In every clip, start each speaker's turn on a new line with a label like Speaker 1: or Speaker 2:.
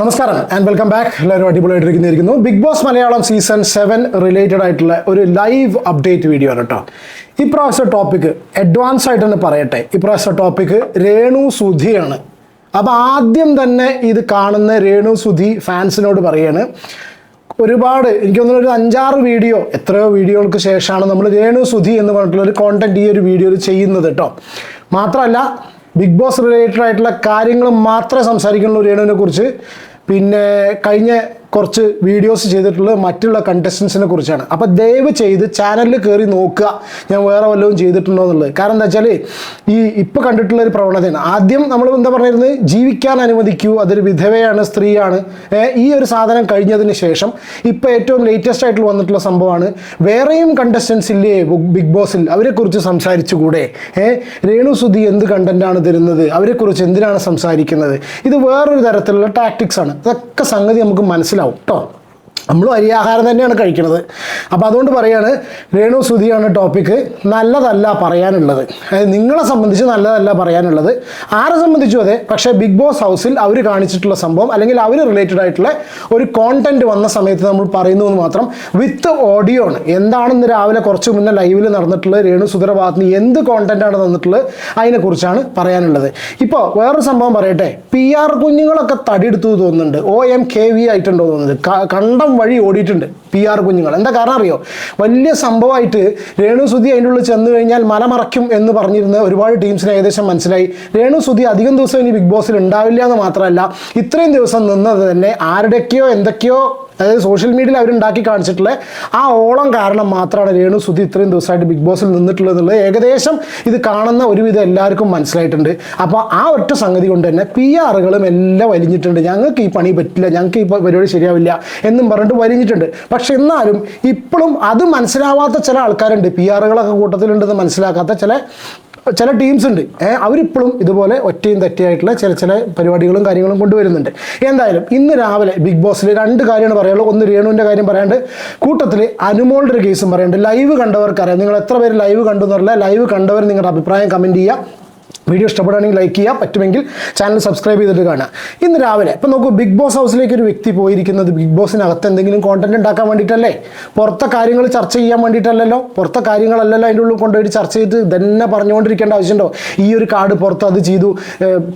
Speaker 1: നമസ്കാരം and welcome back എല്ലാവരും അടിപൊളിയായിട്ടിരിക്കുന്നു Bigg Boss Malayalam season seven related ആയിട്ടുള്ള ഒരു ലൈവ് അപ്ഡേറ്റ് വീഡിയോ ആണ് കേട്ടോ. ഇപ്രാവശ്യത്തെ ടോപ്പിക്ക് അഡ്വാൻസ് ആയിട്ട് തന്നെ പറയട്ടെ. ഇപ്രാവശ്യത്തെ ടോപ്പിക്ക് രേണു സുധിയാണ്. അപ്പോൾ ആദ്യം തന്നെ ഇത് കാണുന്ന രേണു സുധി ഫാൻസിനോട് പറയാണ് ഒരുപാട് എനിക്ക് തോന്നുന്നു ഒരു അഞ്ചാറ് വീഡിയോ എത്രയോ വീഡിയോകൾക്ക് ശേഷമാണ് നമ്മൾ രേണു സുധി എന്ന് പറഞ്ഞിട്ടുള്ള ഒരു കോണ്ടന്റ് ഈ ഒരു വീഡിയോയിൽ ചെയ്യുന്നത് കേട്ടോ. മാത്രമല്ല ബിഗ് ബോസ് റിലേറ്റഡ് ആയിട്ടുള്ള കാര്യങ്ങൾ മാത്രമേ സംസാരിക്കുന്നുള്ളൂ രേണുവിനെ കുറിച്ച്. പിന്നെ കഴിഞ്ഞ കുറച്ച് വീഡിയോസ് ചെയ്തിട്ടുള്ളത് മറ്റുള്ള കണ്ടസ്റ്റൻസിനെ കുറിച്ചാണ്. അപ്പോൾ ദയവ് ചെയ്ത് ചാനലിൽ കയറി നോക്കുക. ഞാൻ വേറെ വല്ലതും ചെയ്തിട്ടുണ്ടോ എന്നുള്ളത്. കാരണം എന്താ വെച്ചാൽ ഈ ഇപ്പോൾ കണ്ടിട്ടുള്ള ഒരു പ്രവണതയാണ് ആദ്യം നമ്മൾ എന്താ പറഞ്ഞിരുന്നത്? ജീവിക്കാൻ അനുവദിക്കൂ. അതൊരു വിധവയാണ് സ്ത്രീയാണ്. ഈ ഒരു സാധനം കഴിഞ്ഞതിന് ശേഷം ഇപ്പോൾ ഏറ്റവും ലേറ്റസ്റ്റ് ആയിട്ട് വന്നിട്ടുള്ള സംഭവമാണ്. വേറെയും കണ്ടസ്റ്റൻസ് ഇല്ലേ ബിഗ് ബോസിൽ? അവരെക്കുറിച്ച് സംസാരിച്ചുകൂടെ. രേണു സുധി എന്ത് കണ്ടന്റാണ് തരുന്നത്? അവരെക്കുറിച്ച് എന്തിനാണ് സംസാരിക്കുന്നത്? ഇത് വേറൊരു തരത്തിലുള്ള ടാക്ടിക്സ് ആണ്. അതൊക്കെ സംഗതി നമുക്ക് മനസ്സിലാവും കേട്ടോ നമ്മളും ആഹാരം തന്നെയാണ് കഴിക്കുന്നത്. അപ്പോൾ അതുകൊണ്ട് പറയാണ് രേണു സുധിയാണ് ടോപ്പിക്ക് നല്ലതല്ല പറയാനുള്ളത്. അതായത് നിങ്ങളെ സംബന്ധിച്ച് നല്ലതല്ല പറയാനുള്ളത്. ആരെ സംബന്ധിച്ചും അതെ? പക്ഷേ ബിഗ് ബോസ് ഹൗസിൽ അവർ കാണിച്ചിട്ടുള്ള സംഭവം അല്ലെങ്കിൽ അവർ റിലേറ്റഡ് ആയിട്ടുള്ള ഒരു കോണ്ടന്റ് വന്ന സമയത്ത് നമ്മൾ പറയുന്നു എന്ന് മാത്രം വിത്ത് ഓഡിയോ ആണ്. എന്താണെന്ന് രാവിലെ കുറച്ച് മുന്നേ ലൈവിൽ നടന്നിട്ടുള്ളത് രേണു സുധര ഭാഗത്തുനിന്ന് എന്ത് കോണ്ടന്റാണ് തന്നിട്ടുള്ളത് അതിനെക്കുറിച്ചാണ് പറയാനുള്ളത്. ഇപ്പോൾ വേറൊരു സംഭവം പറയട്ടെ. പി ആർ കുഞ്ഞുങ്ങളൊക്കെ തടിയെടുത്തു തോന്നുന്നുണ്ട്. ഒ എം കെ വി ആയിട്ടുണ്ടോ തോന്നുന്നത് ക- കണ്ടം വഴി ഓടിയിട്ടുണ്ട് പി ആർ കുഞ്ഞുങ്ങൾ. എന്താ കാരണം അറിയോ? വലിയ സംഭവമായിട്ട് രേണു സുധി അതിന്റെ ഉള്ളിൽ ചെന്ന് കഴിഞ്ഞാൽ മല മറയ്ക്കും എന്ന് പറഞ്ഞിരുന്ന ഒരുപാട് ടീംസിന് ഏകദേശം മനസ്സിലായി. രേണു സുധി അധികം ദിവസം ഇനി ബിഗ് ബോസിൽ ഉണ്ടാവില്ല എന്ന് മാത്രമല്ല ഇത്രയും ദിവസം നിന്നത് തന്നെ ആരുടെയൊക്കെയോ എന്തൊക്കെയോ അതായത് സോഷ്യൽ മീഡിയയിൽ അവരുണ്ടാക്കി കാണിച്ചിട്ടുള്ള ആ ഓളം കാരണം മാത്രമാണ് രേണു സുധി ഇത്രയും ദിവസമായിട്ട് ബിഗ് ബോസിൽ നിന്നിട്ടുള്ളത് ഏകദേശം ഇത് കാണുന്ന ഒരുവിധം എല്ലാവർക്കും മനസ്സിലായിട്ടുണ്ട്. അപ്പോൾ ആ ഒറ്റ സംഗതി കൊണ്ട് തന്നെ പി ആറുകളും എല്ലാം വലിഞ്ഞിട്ടുണ്ട്. ഞങ്ങൾക്ക് ഈ പണി പറ്റില്ല ഞങ്ങൾക്ക് ഈ പരിപാടി ശരിയാവില്ല എന്നും പറഞ്ഞിട്ട് വലിഞ്ഞിട്ടുണ്ട്. പക്ഷെ എന്നാലും ഇപ്പോഴും അത് മനസ്സിലാവാത്ത ചില ആൾക്കാരുണ്ട്. പി ആറുകളൊക്കെ കൂട്ടത്തിലുണ്ടെന്ന് മനസ്സിലാക്കാത്ത ചില ചില ടീംസ് ഉണ്ട്. അവരിപ്പോഴും ഇതുപോലെ ഒറ്റയും തെറ്റിയായിട്ടുള്ള ചില ചില പരിപാടികളും കാര്യങ്ങളും കൊണ്ടുവരുന്നുണ്ട്. എന്തായാലും ഇന്ന് രാവിലെ ബിഗ് ബോസിൽ രണ്ട് കാര്യമാണ് പറയുള്ളൂ ഒന്ന് രേണുവിന്റെ കാര്യം പറയാണ്ട് കൂട്ടത്തിൽ അനുമോളുടെ ഒരു കേസും പറയുന്നുണ്ട് ലൈവ് കണ്ടവർക്കറിയാം. നിങ്ങൾ എത്ര പേര് ലൈവ് കണ്ടു എന്നറിയില്ല ലൈവ് കണ്ടവർ നിങ്ങളുടെ അഭിപ്രായം കമന്റ് ചെയ്യുക. വീഡിയോ ഇഷ്ടപ്പെടുകയാണെങ്കിൽ ലൈക്ക് ചെയ്യുക പറ്റുമെങ്കിൽ ചാനൽ സബ്സ്ക്രൈബ് ചെയ്തിട്ട് കാണുക. ഇന്ന് രാവിലെ ഇപ്പം നോക്കൂ ബിഗ് ബോസ് ഹൗസിലേക്ക് ഒരു വ്യക്തി പോയിരിക്കുന്നത് ബിഗ് ബോസിനകത്ത് എന്തെങ്കിലും കോണ്ടന്റ് ഉണ്ടാക്കാൻ വേണ്ടിയിട്ടല്ലേ? പുറത്തെ കാര്യങ്ങൾ ചർച്ച ചെയ്യാൻ വേണ്ടിയിട്ടല്ലല്ലോ? പുറത്തെ കാര്യങ്ങളല്ലല്ലോ അതിന്റെ ഉള്ളിൽ കൊണ്ടുപോയി ചർച്ച ചെയ്ത് തന്നെ പറഞ്ഞുകൊണ്ടിരിക്കേണ്ട ആവശ്യമുണ്ടോ? ഈ ഒരു കാർഡ് പുറത്ത് അത് ചെയ്തു.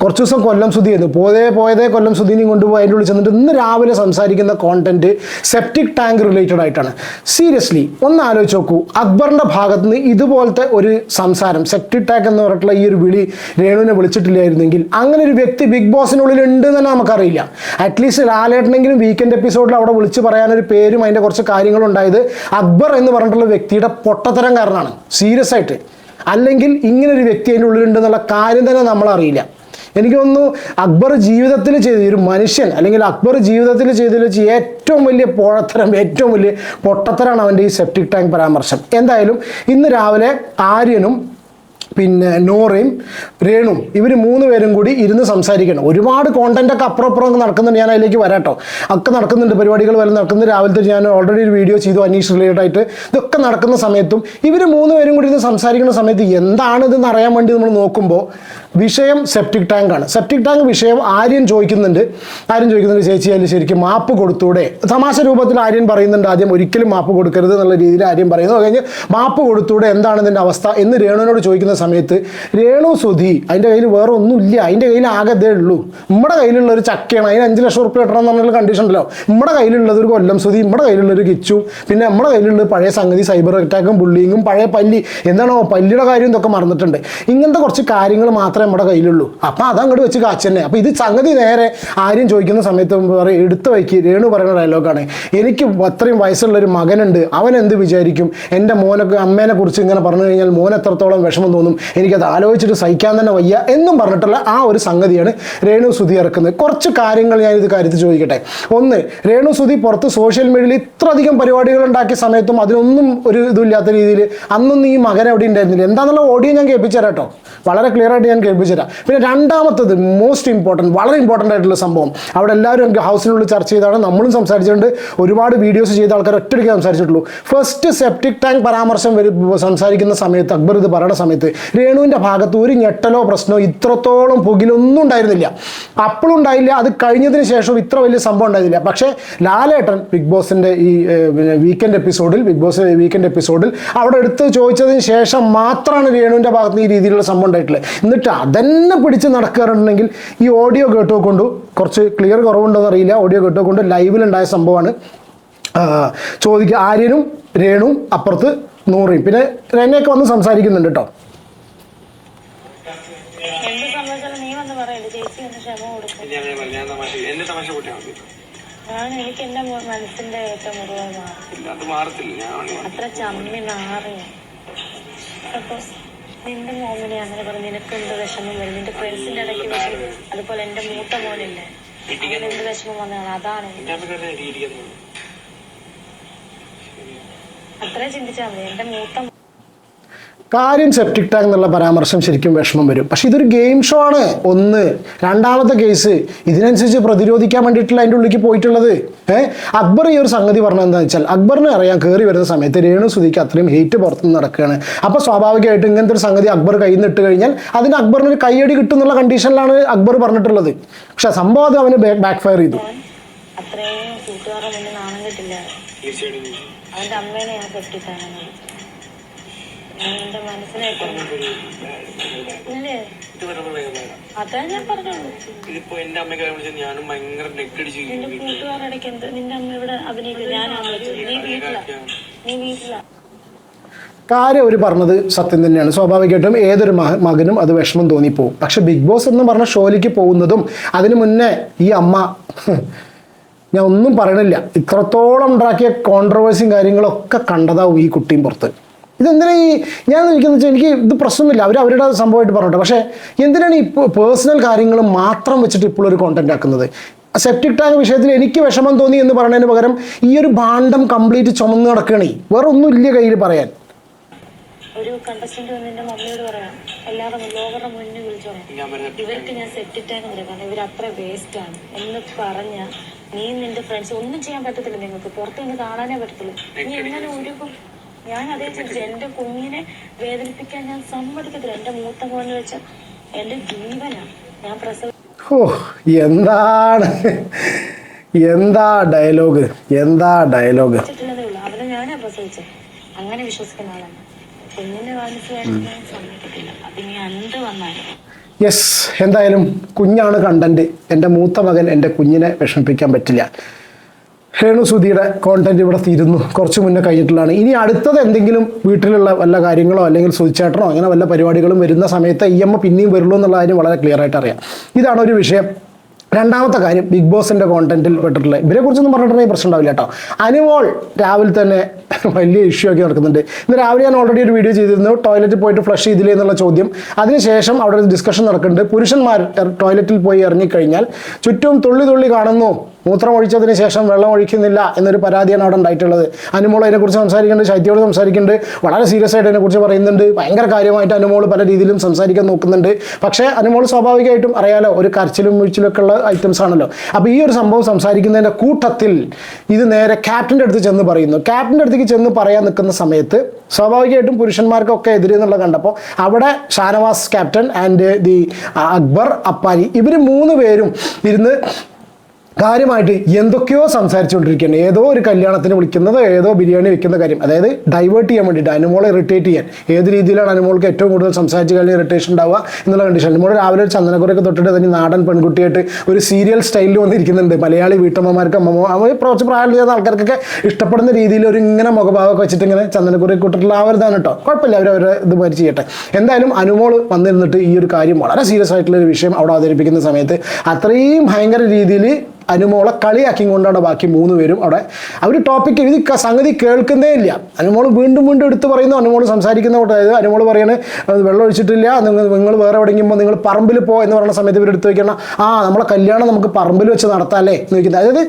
Speaker 1: കുറച്ച് ദിവസം കൊല്ലം സുധിയായിരുന്നു പോയതേ പോയതേ കൊല്ലം സുതിനെയും കൊണ്ടുപോയി അതിന്റെ ഉള്ളിൽ ചെന്നിട്ട് ഇന്ന് രാവിലെ സംസാരിക്കുന്ന കോണ്ടന്റ് സെപ്റ്റിക് ടാങ്ക് റിലേറ്റഡ് ആയിട്ടാണ്. സീരിയസ്ലി ഒന്ന് ആലോചിച്ച് നോക്കൂ. അക്ബറിന്റെ ഭാഗത്ത് നിന്ന് ഇതുപോലത്തെ ഒരു സംസാരം സെപ്റ്റിക് ടാങ്ക് എന്ന് പറഞ്ഞിട്ടുള്ള ഈ ഒരു വിളി രേണുവിനെ വിളിച്ചിട്ടില്ലായിരുന്നെങ്കിൽ അങ്ങനെ ഒരു വ്യക്തി ബിഗ് ബോസിനുള്ളിൽ ഉണ്ട് തന്നെ നമുക്കറിയില്ല അറ്റ്ലീസ്റ്റ് ലാലേട്ടനെങ്കിലും വീക്കെൻഡ് എപ്പിസോഡിൽ അവിടെ വിളിച്ച് പറയാനൊരു പേരും അതിന്റെ കുറച്ച് കാര്യങ്ങളും ഉണ്ടായത് അക്ബർ എന്ന് പറഞ്ഞിട്ടുള്ള വ്യക്തിയുടെ പൊട്ടത്തരം കാരണമാണ് സീരിയസ് ആയിട്ട്. അല്ലെങ്കിൽ ഇങ്ങനൊരു വ്യക്തി അതിന്റെ ഉള്ളിലുണ്ടെന്നുള്ള കാര്യം തന്നെ നമ്മളറിയില്ല. എനിക്ക് തോന്നുന്നു അക്ബർ ജീവിതത്തിൽ ചെയ്ത ഒരു മനുഷ്യൻ അല്ലെങ്കിൽ അക്ബർ ജീവിതത്തിൽ ചെയ്തതിൽ വെച്ച് ഏറ്റവും വലിയ പോഴത്തരം ഏറ്റവും വലിയ പൊട്ടത്തരാണ് അവന്റെ ഈ സെപ്റ്റിക് ടാങ്ക് പരാമർശം. എന്തായാലും ഇന്ന് രാവിലെ ആര്യനും പിന്നെ നോറയും രേണും ഇവർ മൂന്ന് പേരും കൂടി ഇരുന്ന് സംസാരിക്കണം. ഒരുപാട് കോണ്ടന്റ് ഒക്കെ അപ്പുറപ്പുറം നടക്കുന്നുണ്ട്. ഞാൻ അതിലേക്ക് വരാട്ടോ. ഒക്കെ നടക്കുന്നുണ്ട്. പരിപാടികൾ വരെ നടക്കുന്നുണ്ട്. രാവിലത്തെ ഞാൻ ഓൾറെഡി ഒരു വീഡിയോ ചെയ്തു. അനീഷ് റിലേറ്റഡ് ആയിട്ട്. ഇതൊക്കെ നടക്കുന്ന സമയത്തും ഇവർ മൂന്ന് പേരും കൂടി ഇരുന്ന് സംസാരിക്കുന്ന സമയത്ത് എന്താണ് ഇതെന്ന് അറിയാൻ വേണ്ടി നമ്മൾ നോക്കുമ്പോൾ വിഷയം സെപ്റ്റിക് ടാങ്ക് ആണ്. സെപ്റ്റിക് ടാങ്ക് വിഷയം ആര്യൻ ചോദിക്കുന്നുണ്ട്. ആര്യൻ ചോദിക്കുന്നുണ്ട് ചേച്ചി അതിൽ ശരിക്കും മാപ്പ് കൊടുത്തൂടെ? തമാശ രൂപത്തിൽ ആര്യൻ പറയുന്നുണ്ട്. ആദ്യം ഒരിക്കലും മാപ്പ് കൊടുക്കരുത് എന്നുള്ള രീതിയിൽ ആര്യൻ പറയുന്നു. അത് കഴിഞ്ഞ് മാപ്പ് കൊടുത്തൂടെ? എന്താണ് ഇതിന്റെ അവസ്ഥ? എന്ന് രേണുവിനോട് ചോദിക്കുന്ന സമയത്ത് രേണു സുധി അതിന്റെ കയ്യിൽ വേറെ ഒന്നുമില്ല. അതിന്റെ കയ്യിൽ ആകെ ഇതേ ഉള്ളൂ. നമ്മുടെ കയ്യിലുള്ള ഒരു ചക്കയാണ്. അതിന് അഞ്ച് ലക്ഷം റുപ്യ കിട്ടണം എന്നുള്ള കണ്ടീഷൻ ഉണ്ടല്ലോ. നമ്മുടെ കയ്യിലുള്ളത് ഒരു കൊല്ലം സുധി നമ്മുടെ കയ്യിലുള്ള ഒരു കിച്ചു. പിന്നെ നമ്മുടെ കയ്യിലുള്ള പഴയ സംഗതി സൈബർ അറ്റാക്കും ബുള്ളിങ്ങും പഴയ പല്ലി. എന്താണോ പല്ലിയുടെ കാര്യം ഇതൊക്കെ മറന്നിട്ടുണ്ട്. ഇങ്ങനത്തെ കുറച്ച് കാര്യങ്ങൾ മാത്രമേ നമ്മുടെ കയ്യിലുള്ളൂ. അപ്പം അതങ്ങോട്ട് വെച്ച് കാച്ച് തന്നെ. അപ്പം ഇത് സംഗതി നേരെ ആരും ചോദിക്കുന്ന സമയത്ത് പറയും എടുത്തു വയ്ക്ക്. രേണു പറയുന്ന ഡയലോഗാണ് എനിക്ക് അത്രയും വയസ്സുള്ള ഒരു മകനുണ്ട്. അവൻ എന്ത് വിചാരിക്കും? എന്റെ മോനൊക്കെ അമ്മേനെ കുറിച്ച് ഇങ്ങനെ പറഞ്ഞു കഴിഞ്ഞാൽ മോൻ എത്രത്തോളം വിഷമം തോന്നും? എനിക്കത് ആലോചിച്ചിട്ട് സഹിക്കാൻ തന്നെ വയ്യ എന്നും പറഞ്ഞിട്ടുള്ള ആ ഒരു സംഗതിയാണ് രേണു സുധി ഇറക്കുന്നത്. കുറച്ച് കാര്യങ്ങൾ ഞാൻ ഇത് കാര്യത്തിൽ ചോദിക്കട്ടെ. ഒന്ന് രേണു സുധി പുറത്ത് സോഷ്യൽ മീഡിയയിൽ ഇത്രയധികം പരിപാടികൾ ഉണ്ടാക്കിയ സമയത്തും അതിനൊന്നും ഒരു ഇതില്ലാത്ത രീതിയിൽ അന്നൊന്നും ഈ മകൻ എവിടെ ഉണ്ടായിരുന്നില്ല. എന്താണെന്നുള്ള ഓഡിയോ ഞാൻ കേൾപ്പിച്ചു തരാം കേട്ടോ. വളരെ ക്ലിയർ ആയിട്ട് ഞാൻ കേൾപ്പിച്ചു തരാം. പിന്നെ രണ്ടാമത്തത് മോസ്റ്റ് ഇമ്പോർട്ടന്റ് വളരെ ഇമ്പോർട്ടന്റ് ആയിട്ടുള്ള സംഭവം. അവിടെ എല്ലാവരും ഹൗസിനുള്ളിൽ ചർച്ച ചെയ്താണ് നമ്മളും സംസാരിച്ചിട്ടുണ്ട്. ഒരുപാട് വീഡിയോസ് ചെയ്ത ആൾക്കാർ ഒറ്റയ്ക്ക് സംസാരിച്ചിട്ടുള്ളൂ. ഫസ്റ്റ് സെപ്റ്റിക് ടാങ്ക് പരാമർശം സംസാരിക്കുന്ന സമയത്ത് അക്ബർ ഇത് പറയുന്ന സമയത്ത് രേണുവിന്റെ ഭാഗത്ത് ഒരു ഞെട്ടലോ പ്രശ്നമോ ഇത്രത്തോളം പുകിലൊന്നും ഉണ്ടായിരുന്നില്ല. അപ്പോഴും ഉണ്ടായില്ല. അത് കഴിഞ്ഞതിന് ശേഷം ഇത്ര വലിയ സംഭവം ഉണ്ടായിരുന്നില്ല. പക്ഷേ ലാലേട്ടൻ ബിഗ് ബോസിന്റെ ഈ വീക്കെൻഡ് എപ്പിസോഡിൽ ബിഗ് ബോസ് വീക്കെൻഡ് എപ്പിസോഡിൽ അവിടെ എടുത്ത് ചോദിച്ചതിന് ശേഷം മാത്രമാണ് രേണുവിന്റെ ഭാഗത്ത് ഈ രീതിയിലുള്ള സംഭവം ഉണ്ടായിട്ടുള്ളത്. എന്നിട്ട് അതന്നെ പിടിച്ച് നടക്കാറുണ്ടെങ്കിൽ ഈ ഓഡിയോ കേട്ടുകൊണ്ട് കുറച്ച് ക്ലിയർ കുറവുണ്ടോന്ന് അറിയില്ല. ഓഡിയോ കേട്ടുകൊണ്ട് ലൈവിലുണ്ടായ സംഭവമാണ്. ചോദിക്കുക ആര്യനും രേണുവും അപ്പുറത്ത് നൂറയും പിന്നെ രേനയൊക്കെ വന്ന് സംസാരിക്കുന്നുണ്ട് കേട്ടോ.
Speaker 2: ഞാൻ തമാശ കൂട്ടിയാൽ മതി
Speaker 3: എനിക്ക് എന്റെ മനസ്സിന്റെ ഏറ്റവും മുറിവായി മാറി
Speaker 2: അത് മാറത്തില്ല ഞാൻ
Speaker 3: അത്ര ചമ്മി നാറിയ സപ്പോസ് നിന്റെ മോമിനെ അങ്ങനെ പറഞ്ഞു നിനക്ക് എന്ത് വിഷമം വരും? നിന്റെ ഫ്രണ്ട്സിന്റെ ഇടയ്ക്ക് വിഷമം അതുപോലെ എന്റെ മൂത്ത മോനില്ലേ? അങ്ങനെ എന്ത് വിഷമം വന്നതാണ് അതാണ്. അത്രേ ചിന്തിച്ചാൽ മതി. എന്റെ മൂത്ത
Speaker 1: കാര്യം സെപ്റ്റിക് ടാങ്ക് എന്നുള്ള പരാമർശം ശരിക്കും വിഷമം വരും. പക്ഷേ ഇതൊരു ഗെയിം ഷോ ആണ്. ഒന്ന് രണ്ടാമത്തെ കേസ് ഇതിനനുസരിച്ച് പ്രതിരോധിക്കാൻ വേണ്ടിയിട്ടില്ല അതിന്റെ ഉള്ളിലേക്ക് പോയിട്ടുള്ളത്? ഏഹ് അക്ബർ ഈ ഒരു സംഗതി പറഞ്ഞത് എന്താണെന്ന് വെച്ചാൽ അക്ബറിനെ അറിയാം കയറി വരുന്ന സമയത്ത് രേണു സുധിക്ക് അത്രയും ഹേറ്റ് പുറത്തുനിന്ന് നടക്കുകയാണ്. അപ്പോൾ സ്വാഭാവികമായിട്ട് ഇങ്ങനത്തെ ഒരു സംഗതി അക്ബർ കയ്യിൽ നിന്ന് ഇട്ട് കഴിഞ്ഞാൽ അതിന് അക്ബറിന് ഒരു കൈയടി കിട്ടും എന്നുള്ള കണ്ടീഷനിലാണ് അക്ബർ പറഞ്ഞിട്ടുള്ളത്. പക്ഷെ സംഭവം അത് അവന് ബാക്ക് ഫയർ ചെയ്തു.
Speaker 3: അത്രയും കൂട്ടുകാരെ നാണം അമ്മേനെ ഞാൻ എന്റെ ഇല്ലേ? അതാ ഞാൻ
Speaker 2: ഇതിപ്പോ എന്റെ അമ്മയ്ക്ക് ഞാനും ഭയങ്കര നെക്കടിച്ച്
Speaker 3: നിന്റെ കൂട്ടുകാരുടെ എന്ത്? നിന്റെ അമ്മ ഇവിടെ അഭിനയിക്കും. ഞാനാണ് വിളിച്ചത് നീ വീട്ടിലാ? നീ വീട്ടിലാ?
Speaker 1: കാര്യം അവർ പറഞ്ഞത് സത്യം തന്നെയാണ്. സ്വാഭാവികമായിട്ടും ഏതൊരു മക- മകനും അത് വിഷമം തോന്നിപ്പോവും. പക്ഷെ ബിഗ് ബോസ് എന്ന് പറഞ്ഞ ഷോയിലേക്ക് പോകുന്നതും അതിനു മുന്നേ ഈ അമ്മ ഞാൻ ഒന്നും പറയണില്ല. ഇത്രത്തോളം ഉണ്ടാക്കിയ കോൺട്രവേഴ്സിയും കാര്യങ്ങളൊക്കെ കണ്ടതാവും ഈ കുട്ടിയും പുറത്ത്. ഇതെന്തിനാ ഈ ഞാൻ നിൽക്കുന്നത് വെച്ചാൽ എനിക്ക് ഇത് പ്രശ്നമൊന്നുമില്ല. അവർ അവരുടെ സംഭവമായിട്ട് പറഞ്ഞോട്ടെ. പക്ഷേ എന്തിനാണ് ഈ പേഴ്സണൽ കാര്യങ്ങൾ മാത്രം വെച്ചിട്ട് ഇപ്പോൾ ഒരു കോണ്ടന്റ് ആക്കുന്നത്? സെപ്റ്റിക് ടാങ്ക് വിഷയത്തിൽ എനിക്ക് വിഷമം തോന്നി എന്ന് പറയുന്നതിന് പകരം ഈ ഒരു ഭാണ്ഡം കംപ്ലീറ്റ് ചുമന്ന് നടക്കണേ വേറെ ഒന്നും ഇല്ല കയ്യിൽ പറയാൻ.
Speaker 3: ഒരു കണ്ടസ്റ്റന്റ് വന്ന് എന്റെ മമ്മിയോട് പറയാം എല്ലാവരും മുന്നിൽ വിളിച്ചു പറയാം. ഇവർക്ക് ഞാൻ കാരണം ഇവർ അത്ര വേസ്റ്റ് ആണ്. എന്ന് പറഞ്ഞ നീ നിന്റെ ഫ്രണ്ട്സ് ഒന്നും ചെയ്യാൻ പറ്റത്തില്ല നിങ്ങൾക്ക് പുറത്ത് നിന്ന് കാണാനേ പറ്റത്തില്ല. നീ എങ്ങനെ ഒരുക്കും ഞാൻ അതേ ചിന്തിച്ചു എന്റെ കുഞ്ഞിനെ വേദനിപ്പിക്കാൻ ഞാൻ സമ്മതിക്കത്തില്ല. എന്റെ മൂത്ത മോനെ വെച്ച എന്റെ ജീവനാണ് ഞാൻ പ്രസവ
Speaker 1: ഓ എന്താണ്? എന്താ ഡയലോഗ്? എന്താ ഡയലോഗ്?
Speaker 3: അവനെ ഞാനാ പ്രസവിച്ചത്. അങ്ങനെ വിശ്വസിക്കുന്ന ആളാണ് കുഞ്ഞിനെ ഞാൻ സമ്മതിക്കത്തില്ല. എന്ത് വന്നാലും.
Speaker 1: യെസ് എന്തായാലും കുഞ്ഞാണ് കണ്ടന്റ്. എന്റെ മൂത്ത മകൻ എന്റെ കുഞ്ഞിനെ വിഷമിപ്പിക്കാൻ പറ്റില്ല. രേണു സുധിയുടെ കോണ്ടന്റ് ഇവിടെ തീരുന്നു. കുറച്ച് മുന്നേ കഴിഞ്ഞിട്ടുള്ളതാണ്. ഇനി അടുത്തത് എന്തെങ്കിലും വീട്ടിലുള്ള വല്ല കാര്യങ്ങളോ അല്ലെങ്കിൽ സുധിച്ചേട്ടനോ അങ്ങനെ വല്ല പരിപാടികളും വരുന്ന സമയത്ത് ഈ അമ്മ പിന്നെയും വരുള്ളൂ എന്നുള്ള കാര്യം വളരെ ക്ലിയർ ആയിട്ട് അറിയാം. ഇതാണ് ഒരു വിഷയം. രണ്ടാമത്തെ കാര്യം ബിഗ് ബോസിന്റെ കോണ്ടന്റിൽ പെട്ടിട്ടുള്ള ഇവരെ കുറിച്ചൊന്നും പറഞ്ഞിട്ടുണ്ടെങ്കിൽ പ്രശ്നം ഉണ്ടാവില്ല കേട്ടോ. അനുമോൾ രാവിലെ തന്നെ വലിയ ഇഷ്യൂ ഒക്കെ നടക്കുന്നുണ്ട്. ഇന്ന് രാവിലെ ഞാൻ ഓൾറെഡി ഒരു വീഡിയോ ചെയ്തിരുന്നു. ടോയ്ലറ്റിൽ പോയിട്ട് ഫ്ലഷ് ചെയ്തില്ലേ എന്നുള്ള ചോദ്യം. അതിനുശേഷം അവിടെ ഒരു ഡിസ്കഷൻ നടക്കുന്നുണ്ട്. പുരുഷന്മാർ ടോയ്ലറ്റിൽ പോയി ഇറങ്ങിക്കഴിഞ്ഞാൽ ചുറ്റും തുള്ളി തുള്ളി കാണുന്നു. മൂത്രം ഒഴിച്ചതിന് ശേഷം വെള്ളം ഒഴിക്കുന്നില്ല എന്നൊരു പരാതിയാണ് അവിടെ ഉണ്ടായിട്ടുള്ളത്. അനുമോൾ അതിനെക്കുറിച്ച് സംസാരിക്കുന്നുണ്ട് ശൈത്യയോട് സംസാരിക്കുന്നുണ്ട്. വളരെ സീരിയസ് ആയിട്ട് അതിനെക്കുറിച്ച് പറയുന്നുണ്ട്. ഭയങ്കര കാര്യമായിട്ട് അനുമോൾ പല രീതിയിലും സംസാരിക്കാൻ നോക്കുന്നുണ്ട്. പക്ഷേ അനുമോൾ സ്വാഭാവികമായിട്ടും അറിയാലോ ഒരു കരച്ചിലും മുഴിച്ചിലൊക്കെ ഉള്ള ഐറ്റംസ് ആണല്ലോ. അപ്പോൾ ഈ ഒരു സംഭവം സംസാരിക്കുന്നതിന്റെ കൂട്ടത്തിൽ ഇത് നേരെ ക്യാപ്റ്റന്റെ അടുത്ത് ചെന്ന് പറയുന്നു. ക്യാപ്റ്റന്റെ അടുത്തേക്ക് ചെന്ന് പറയാൻ നിൽക്കുന്ന സമയത്ത് സ്വാഭാവികമായിട്ടും പുരുഷന്മാർക്കൊക്കെ എതിരെ എന്നുള്ളത് കണ്ടപ്പോൾ അവിടെ Shanavas captain and the Akbar Appani ഇവർ മൂന്ന് പേരും ഇരുന്ന് കാര്യമായിട്ട് എന്തൊക്കെയോ സംസാരിച്ചുകൊണ്ടിരിക്കുകയാണ്. ഏതോ ഒരു കല്യാണത്തിന് വിളിക്കുന്നത് ഏതോ ബിരിയാണി വെക്കുന്ന കാര്യം. അതായത് ഡൈവേർട്ട് ചെയ്യാൻ വേണ്ടിയിട്ട് അനുമോളെ ഇറിറ്റേറ്റ് ചെയ്യാൻ. ഏത് രീതിയിലാണ് അനുമോൾക്ക് ഏറ്റവും കൂടുതൽ സംസാരിച്ച് കഴിഞ്ഞാൽ ഇറിറ്റേഷൻ ഉണ്ടാവുക എന്നുള്ള കണ്ടീഷൻ അനുമോൾ രാവിലെ ഒരു ചന്ദനക്കുറയൊക്കെ തൊട്ടിട്ട് തന്നെ നാടൻ പെൺകുട്ടിയായിട്ട് ഒരു സീരിയൽ സ്റ്റൈലിൽ വന്നിരിക്കുന്നുണ്ട്. മലയാളി വീട്ടമ്മമാർക്ക് അമ്മമോ അവർ കുറച്ച് പ്രായം ചെയ്യുന്ന ആൾക്കാർക്കൊക്കെ ഇഷ്ടപ്പെടുന്ന രീതിയിൽ ഒരു ഇങ്ങനെ മുഖഭാവമൊക്കെ വെച്ചിട്ട് ഇങ്ങനെ ചന്ദനക്കുറയൊക്കെ കൂട്ടിട്ടുള്ള ആ ഒരു ഇതാണ് കേട്ടോ കുഴപ്പമില്ല അവർ അവരെ ഇതുമാതിരി ചെയ്യട്ടെ. എന്തായാലും അനുമോൾ വന്നിരുന്നിട്ട് ഈ ഒരു കാര്യം വളരെ സീരിയസ് ആയിട്ടുള്ള ഒരു വിഷയം അവിടെ അവതരിപ്പിക്കുന്ന സമയത്ത് അത്രയും ഭയങ്കര രീതിയിൽ അനുമോളെ കളിയാക്കി കൊണ്ടാണ് ബാക്കി മൂന്ന് പേരും അവിടെ. അവർ ടോപ്പിക് എഴുതി സംഗതി കേൾക്കുന്നേ ഇല്ല. അനുമോൾ വീണ്ടും വീണ്ടും എടുത്ത് പറയുന്നു. അനുമോൾ സംസാരിക്കുന്ന അതായത് അനുമോൾ പറയണേ "അത് വെള്ളം ഒഴിച്ചിട്ടില്ല. നിങ്ങൾ നിങ്ങൾ വേറെ എവിടെയെങ്കിലും നിങ്ങൾ പറമ്പിൽ പോ എന്ന് പറയുന്ന സമയത്ത് ഇവർ എടുത്ത് വയ്ക്കണം ആ നമ്മളെ കല്യാണം നമുക്ക് പറമ്പിൽ വെച്ച് നടത്താമല്ലേ എന്ന് ചോദിക്കുന്നത്. അതായത്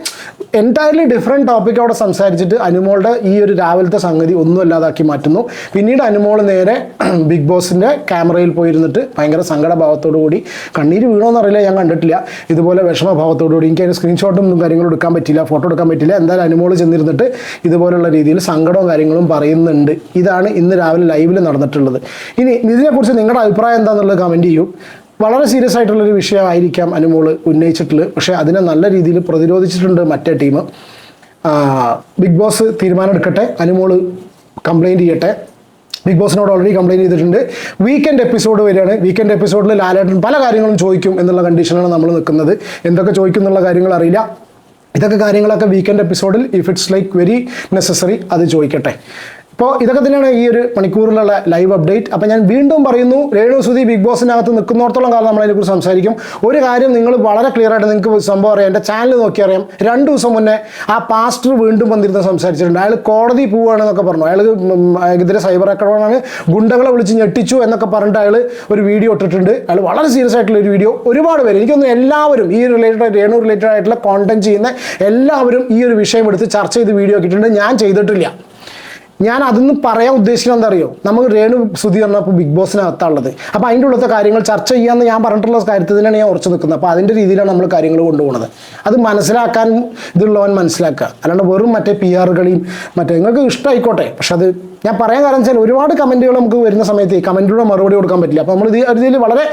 Speaker 1: എന്റയർലി ഡിഫറെന്റ് ടോപ്പിക് അവിടെ സംസാരിച്ചിട്ട് അനുമോളുടെ ഈ ഒരു രാവിലത്തെ സംഗതി ഒന്നും അല്ലാതാക്കി മാറ്റുന്നു. പിന്നീട് അനുമോൾ നേരെ ബിഗ് ബോസിന്റെ ക്യാമറയിൽ പോയിരുന്നിട്ട് ഭയങ്കര സങ്കടഭാവത്തോടു കൂടി കണ്ണീര് വീണോന്നറിയില്ല ഞാൻ കണ്ടിട്ടില്ല. ഇതുപോലെ വിഷമഭാവത്തോടു കൂടി. എനിക്ക് സ്ക്രീൻഷോട്ടും കാര്യങ്ങളും എടുക്കാൻ പറ്റില്ല ഫോട്ടോ എടുക്കാൻ പറ്റില്ല. എന്തായാലും അനുമോൾ ചെന്നിരുന്നിട്ട് ഇതുപോലുള്ള രീതിയിൽ സങ്കടവും കാര്യങ്ങളും പറയുന്നുണ്ട്. ഇതാണ് ഇന്ന് രാവിലെ ലൈവിൽ നടന്നിട്ടുള്ളത്. ഇനി ഇതിനെക്കുറിച്ച് നിങ്ങളുടെ അഭിപ്രായം എന്താണെന്നുള്ളത് കമന്റ് ചെയ്യൂ. വളരെ സീരിയസ് ആയിട്ടുള്ളൊരു വിഷയമായിരിക്കാം അനുമോൾ ഉന്നയിച്ചിട്ടുള്ളത്. പക്ഷേ അതിനെ നല്ല രീതിയിൽ പ്രതിരോധിച്ചിട്ടുണ്ട് മറ്റേ ടീം ബിഗ് ബോസ് തീരുമാനം എടുക്കട്ടെ അനുമോൾ കംപ്ലൈന്റ് ചെയ്യട്ടെ. ബിഗ് ബോസിനോട് ഓൾറെഡി കംപ്ലൈന്റ് ചെയ്തിട്ടുണ്ട്. വീക്കെൻഡ് എപ്പിസോഡ് വരികയാണ് വീക്കെൻഡ് എപ്പിസോഡിൽ ലാലേട്ടൻ പല കാര്യങ്ങളും ചോദിക്കും എന്നുള്ള കണ്ടീഷനാണ് നമ്മൾ നിൽക്കുന്നത്. എന്തൊക്കെ ചോദിക്കും എന്നുള്ള കാര്യങ്ങൾ അറിയില്ല. ഇതൊക്കെ കാര്യങ്ങളൊക്കെ വീക്കെൻഡ് എപ്പിസോഡിൽ if it's like very necessary അത് ചോദിക്കട്ടെ. ഇപ്പോൾ ഇതൊക്കെ തന്നെയാണ് ഈ ഒരു മണിക്കൂറിലുള്ള ലൈവ് അപ്ഡേറ്റ് അപ്പോൾ ഞാൻ വീണ്ടും പറയുന്നു രേണു സുധി ബിഗ് ബോസിനകത്ത് നിൽക്കുന്നിടത്തോളം കാലം നമ്മൾ അതിനെക്കുറിച്ച് സംസാരിക്കും. ഒരു കാര്യം നിങ്ങൾ വളരെ ക്ലിയർ ആയിട്ട് നിങ്ങൾക്ക് സംഭവം അറിയാം. എന്റെ ചാനൽ നോക്കി അറിയാം. രണ്ട് ദിവസം മുന്നേ ആ പാസ്റ്റർ വീണ്ടും വന്നിരുന്ന് സംസാരിച്ചിട്ടുണ്ട്. അയാൾ കോടതി പോവുകയാണെന്നൊക്കെ പറഞ്ഞു. അയാൾ ഇതിലെ സൈബർ ആക്രമണമാണ്. ഗുണ്ടകളെ വിളിച്ച് ഞെട്ടിച്ചു എന്നൊക്കെ പറഞ്ഞിട്ട് അയാൾ ഒരു വീഡിയോ ഇട്ടിട്ടുണ്ട്. അയാൾ വളരെ സീരിയസ് ആയിട്ടുള്ള ഒരു വീഡിയോ ഒരുപാട് പേര്. എനിക്കൊന്ന് എല്ലാവരും ഈ റിലേറ്റഡ് രേണു റിലേറ്റഡ് ആയിട്ടുള്ള കോണ്ടന്റ് ചെയ്യുന്ന എല്ലാവരും ഈ ഒരു വിഷയം എടുത്ത് ചർച്ച ചെയ്ത് വീഡിയോ ആക്കിയിട്ടുണ്ട് ഞാൻ ചെയ്തിട്ടില്ല. ഞാൻ അതൊന്ന് പറയാൻ ഉദ്ദേശിക്കുന്നത് എന്താ അറിയോ നമുക്ക് രേണു സുധി പറഞ്ഞപ്പോൾ ബിഗ് ബോസിനകത്താണുള്ളത് അപ്പോൾ അതിന്റെ ഉള്ളത്തെ കാര്യങ്ങൾ ചർച്ച ചെയ്യാമെന്ന് ഞാൻ പറഞ്ഞിട്ടുള്ള കാര്യത്തിൽ തന്നെയാണ് ഞാൻ ഉറച്ചു നിൽക്കുന്നത്. അപ്പോൾ അതിന്റെ രീതിയിലാണ് നമ്മൾ കാര്യങ്ങൾ കൊണ്ടുപോകുന്നത്. അത് മനസ്സിലാക്കാൻ ഇതുള്ളവൻ മനസ്സിലാക്കുക. അല്ലാണ്ട് വെറും മറ്റേ പി ആറുകളെയും മറ്റേ നിങ്ങൾക്ക് ഇഷ്ടമായിക്കോട്ടെ. പക്ഷെ അത് ഞാൻ പറയാൻ കാരണം വെച്ചാൽ ഒരുപാട് കമന്റുകൾ നമുക്ക് വരുന്ന സമയത്ത് കമന്റിലൂടെ മറുപടി കൊടുക്കാൻ പറ്റില്ല. അപ്പോൾ നമ്മൾ ഇത് ഇതിൽ വളരെ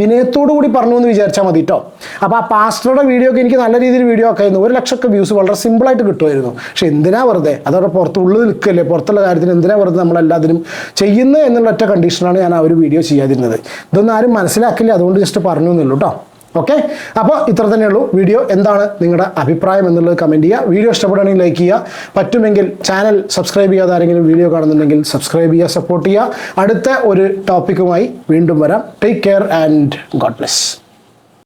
Speaker 1: വിനയത്തോടു കൂടി പറഞ്ഞു എന്ന് വിചാരിച്ചാൽ മതി കേട്ടോ അപ്പോൾ ആ പാസ്റ്ററുടെ വീഡിയോ ഒക്കെ എനിക്ക് നല്ല രീതിയിൽ വീഡിയോ ഒക്കെ ആയിരുന്നു ഒരു ലക്ഷമൊക്കെ വ്യൂസ് വളരെ സിമ്പിളായിട്ട് കിട്ടുമായിരുന്നു. പക്ഷെ എന്തിനാ വെറുതെ? അതവിടെ പുറത്ത് ഉള്ളിൽ നിൽക്കല്ലേ പുറത്തുള്ള കാര്യത്തിന് എന്തിനാ വെറുതെ നമ്മളെല്ലാത്തിനും ചെയ്യുന്നത് എന്നുള്ള ഒറ്റ കണ്ടീഷനാണ് ഞാൻ ആ ഒരു വീഡിയോ ചെയ്യാതിരുന്നത്. ഇതൊന്നും ആരും മനസ്സിലാക്കില്ല. അതുകൊണ്ട് ജസ്റ്റ് പറഞ്ഞു എന്നുള്ളൂ കേട്ടോ ഓക്കെ അപ്പോൾ ഇത്ര തന്നെയുള്ളൂ വീഡിയോ എന്താണ് നിങ്ങളുടെ അഭിപ്രായം എന്നുള്ളത് കമന്റ് ചെയ്യുക. വീഡിയോ ഇഷ്ടപ്പെടുകയാണെങ്കിൽ ലൈക്ക് ചെയ്യുക. പറ്റുമെങ്കിൽ ചാനൽ സബ്സ്ക്രൈബ് ചെയ്യാതെ ആരെങ്കിലും വീഡിയോ കാണുന്നുണ്ടെങ്കിൽ സബ്സ്ക്രൈബ് ചെയ്യുക സപ്പോർട്ട് ചെയ്യുക. അടുത്ത ഒരു ടോപ്പിക്കുമായി വീണ്ടും വരാം. Take care and god bless